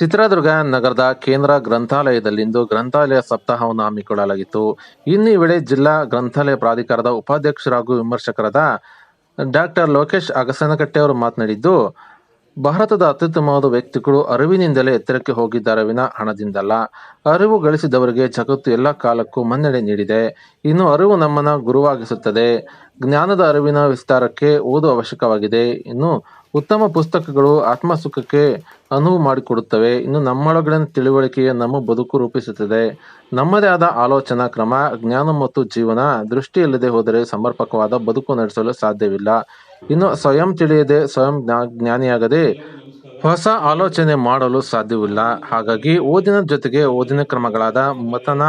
ಚಿತ್ರದುರ್ಗ ನಗರದ ಕೇಂದ್ರ ಗ್ರಂಥಾಲಯದಲ್ಲಿಂದು ಗ್ರಂಥಾಲಯ ಸಪ್ತಾಹವನ್ನು ಹಮ್ಮಿಕೊಳ್ಳಲಾಗಿತ್ತು. ಇನ್ನೀ ವೇಳೆ ಜಿಲ್ಲಾ ಗ್ರಂಥಾಲಯ ಪ್ರಾಧಿಕಾರದ ಉಪಾಧ್ಯಕ್ಷರಾಗೂ ವಿಮರ್ಶಕರಾದ ಡಾಕ್ಟರ್ ಲೋಕೇಶ್ ಅಗಸನಕಟ್ಟೆ ಅವರು ಮಾತನಾಡಿದ್ದು, ಭಾರತದ ಅತ್ಯುತ್ತಮವಾದ ವ್ಯಕ್ತಿಗಳು ಅರಿವಿನಿಂದಲೇ ಎತ್ತರಕ್ಕೆ ಹೋಗಿದ್ದಾರೆ ವಿನ ಹಣದಿಂದಲ್ಲ. ಅರಿವು ಗಳಿಸಿದವರಿಗೆ ಜಗತ್ತು ಎಲ್ಲ ಕಾಲಕ್ಕೂ ಮನ್ನಣೆ ನೀಡಿದೆ. ಇನ್ನು ಅರಿವು ನಮ್ಮನ್ನ ಗುರುವಾಗಿಸುತ್ತದೆ. ಜ್ಞಾನದ ಅರಿವಿನ ವಿಸ್ತಾರಕ್ಕೆ ಓದು ಅವಶ್ಯಕವಾಗಿದೆ. ಇನ್ನು ಉತ್ತಮ ಪುಸ್ತಕಗಳು ಆತ್ಮಸುಖಕ್ಕೆ ಅನುವು ಮಾಡಿಕೊಡುತ್ತವೆ. ಇನ್ನು ನಮ್ಮೊಳಗಿನ ತಿಳುವಳಿಕೆಯೇ ನಮ್ಮ ಬದುಕು ರೂಪಿಸುತ್ತದೆ. ನಮ್ಮದೇ ಆದ ಆಲೋಚನಾ ಕ್ರಮ, ಜ್ಞಾನ ಮತ್ತು ಜೀವನ ದೃಷ್ಟಿಯಿಲ್ಲದೆ ಹೋದರೆ ಸಮರ್ಪಕವಾದ ಬದುಕು ನಡೆಸಲು ಸಾಧ್ಯವಿಲ್ಲ. ಇನ್ನು ಸ್ವಯಂ ತಿಳಿಯದೆ, ಸ್ವಯಂ ಜ್ಞಾ- ಜ್ಞಾನಿಯಾಗದೆ ಹೊಸ ಆಲೋಚನೆ ಮಾಡಲು ಸಾಧ್ಯವಿಲ್ಲ. ಹಾಗಾಗಿ ಓದಿನ ಜೊತೆಗೆ ಓದಿನ ಕ್ರಮಗಳಾದ ಮತನ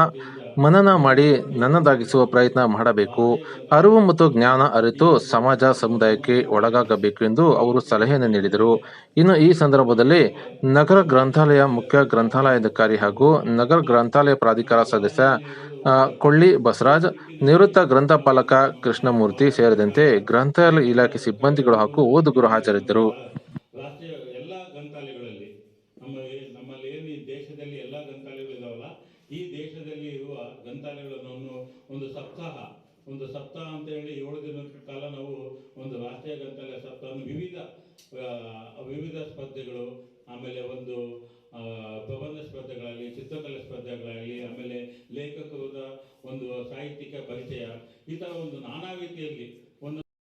ಮನನ ಮಾಡಿ ನನ್ನದಾಗಿಸುವ ಪ್ರಯತ್ನ ಮಾಡಬೇಕು. ಅರಿವು ಮತ್ತು ಜ್ಞಾನ ಅರಿತು ಸಮಾಜ ಸಮುದಾಯಕ್ಕೆ ಒಳಗಾಗಬೇಕು ಎಂದು ಅವರು ಸಲಹೆಯನ್ನು ನೀಡಿದರು. ಇನ್ನು ಈ ಸಂದರ್ಭದಲ್ಲಿ ನಗರ ಗ್ರಂಥಾಲಯ ಮುಖ್ಯ ಗ್ರಂಥಾಲಯಾಧಿಕಾರಿ ಹಾಗೂ ನಗರ ಗ್ರಂಥಾಲಯ ಪ್ರಾಧಿಕಾರ ಸದಸ್ಯ ಕೊಳ್ಳಿ ಬಸರಾಜ್ ನಿವೃತ್ತ ಗ್ರಂಥಪಾಲಕ ಕೃಷ್ಣಮೂರ್ತಿ ಸೇರಿದಂತೆ ಗ್ರಂಥಾಲಯ ಇಲಾಖೆ ಸಿಬ್ಬಂದಿಗಳು ಹಾಗೂ ಓದುಗರು ಹಾಜರಿದ್ದರು. ಈ ದೇಶದಲ್ಲಿ ಗ್ರಂಥಾಲಯಗಳನ್ನು ಒಂದು ಸಪ್ತಾಹ ಒಂದು ಸಪ್ತಾಹ ಅಂತ ಹೇಳಿ ಏಳು ದಿನದ ಕಾಲ ನಾವು ಒಂದು ರಾಷ್ಟ್ರೀಯ ಗ್ರಂಥಾಲಯ ಸಪ್ತಾಹವನ್ನು ವಿವಿಧ ವಿವಿಧ ಸ್ಪರ್ಧೆಗಳು, ಆಮೇಲೆ ಒಂದು ಪ್ರಬಂಧ ಸ್ಪರ್ಧೆಗಳಾಗಲಿ, ಚಿತ್ರಕಲೆ ಸ್ಪರ್ಧೆಗಳಾಗಲಿ, ಆಮೇಲೆ ಲೇಖಕರದ ಒಂದು ಸಾಹಿತ್ಯಿಕ ಪರಿಚಯ, ಈ ಥರ ಒಂದು ನಾನಾ ರೀತಿಯಲ್ಲಿ